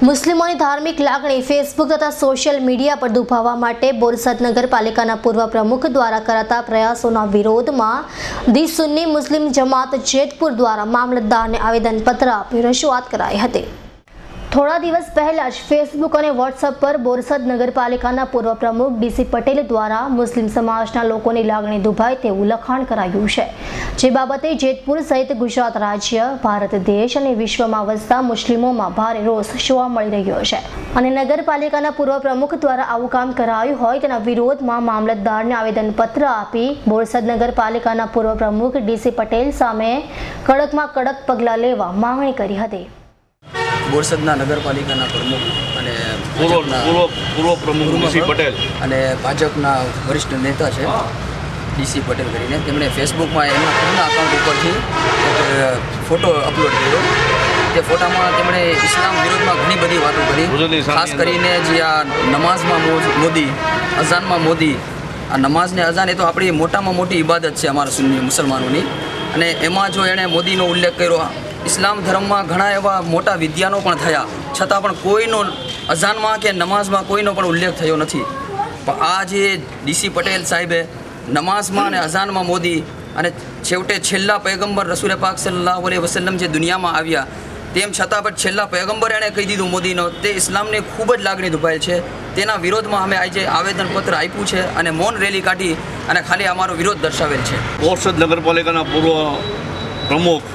મુસ્લિમોની ધાર્મિક લાગણી ફેસબુક તથા સોશિયલ મીડિયા પર દુભાવવા માટે બોરસદ નગરપાલિકાના પૂર્વ પ્રમુખ દ્વારા કરાતા પ્રયાસોના વિરોધમાં ધી સુન્ની મુસ્લિમ જમાત જેતપુર દ્વારા મામલતદારને આવેદનપત્ર આપી રજૂઆત કરાઈ હતી. થોડા દિવસ પહેલા જ ફેસબુક અને વોટ્સઅપ પર બોરસદ નગરપાલિકાના પૂર્વ પ્રમુખ ડીસી પટેલ દ્વારા મુસ્લિમ સમાજના લોકોની લાગણી દુભાય તેવું લખાણ કરાયું છે. જે બાબતે જેતપુર સહિત ગુજરાત રાજ્ય, ભારત દેશ અને વિશ્વમાં વસતા મુસ્લિમોમાં ભારે રોષ જોવા મળી રહ્યો છે. અને નગરપાલિકાના પૂર્વ પ્રમુખ દ્વારા આવું કામ કરાયું હોય તેના વિરોધમાં મામલતદારને આવેદનપત્ર આપી બોરસદ નગરપાલિકાના પૂર્વ પ્રમુખ ડીસી પટેલ સામે કડકમાં કડક પગલાં લેવા માંગણી કરી હતી. બોરસદના નગરપાલિકાના પ્રમુખ અને પૂર્વ પૂર્વ પૂર્વ પ્રમુખ ડીસી પટેલ. અને ભાજપના વરિષ્ઠ નેતા છે ડીસી પટેલ કરીને તેમણે ફેસબુકમાં એમના ખુદના અકાઉન્ટ ઉપરથી ફોટો અપલોડ કર્યો. તે ફોટામાં તેમણે ઇસ્લામ વિરોધમાં ઘણી બધી વાતો કરી. ખાસ કરીને જે આ નમાઝમાં મોદી અઝાનમાં મોદી. આ નમાઝ ને અઝાન એ તો આપણી મોટામાં મોટી ઇબાદત છે અમારા સુન્ની મુસલમાનોની. અને એમાં જો એણે મોદીનો ઉલ્લેખ કર્યો ઇસ્લામ ધર્મમાં ઘણા એવા મોટા વિદ્યાનો પણ થયા. છતાં પણ કોઈનો અઝાનમાં કે નમાઝમાં કોઈનો પણ ઉલ્લેખ થયો નથી. પણ આ જે ડીસી પટેલ સાહેબે નમાઝમાં અને અઝાનમાં મોદી અને છેવટે છેલ્લા પૈગંબર રસૂલ પાક સલ્લાહ અલૈહિ વસલ્લમ જે દુનિયામાં આવ્યા, તેમ છતાં પણ છેલ્લા પૈગંબર એણે કહી દીધું મોદીનો, તે ઇસ્લામને ખૂબ જ લાગણી દુભાયેલ છે. તેના વિરોધમાં અમે આજે આવેદનપત્ર આપ્યું છે અને મૌન રેલી કાઢી અને ખાલી અમારો વિરોધ દર્શાવેલ છે. બોરસદ નગરપાલિકાના પૂર્વ પ્રમુખ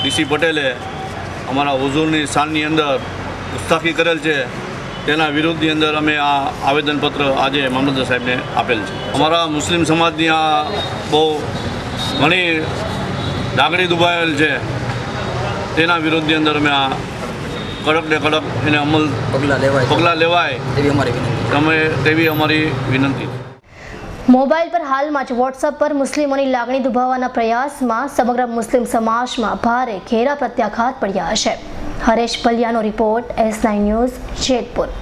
ડીસી પટેલે અમારા હુઝુરની શાનની અંદર ગુસ્તાખી કરેલ છે. તેના વિરોધની અંદર અમે આ આવેદનપત્ર આજે મામલતદાર સાહેબને આપેલ છે. અમારા મુસ્લિમ સમાજની આ બહુ ઘણી ડાગડી દુભાયેલ છે. તેના વિરોધની અંદર અમે આ કડક ને કડક એને અમલ પગલાં લેવાય પગલાં લેવાય. તેવી અમારી વિનંતી અમે તેવી અમારી વિનંતી છે. મોબાઈલ પર હાલમાં જ વોટ્સઅપ પર મુસ્લિમોની લાગણી દુભાવવાના પ્રયાસમાં સમગ્ર મુસ્લિમ સમાજમાં ભારે ઘેરા પ્રત્યાઘાત પડ્યા છે Haresh પલિયાનો report S nine news Jetpur.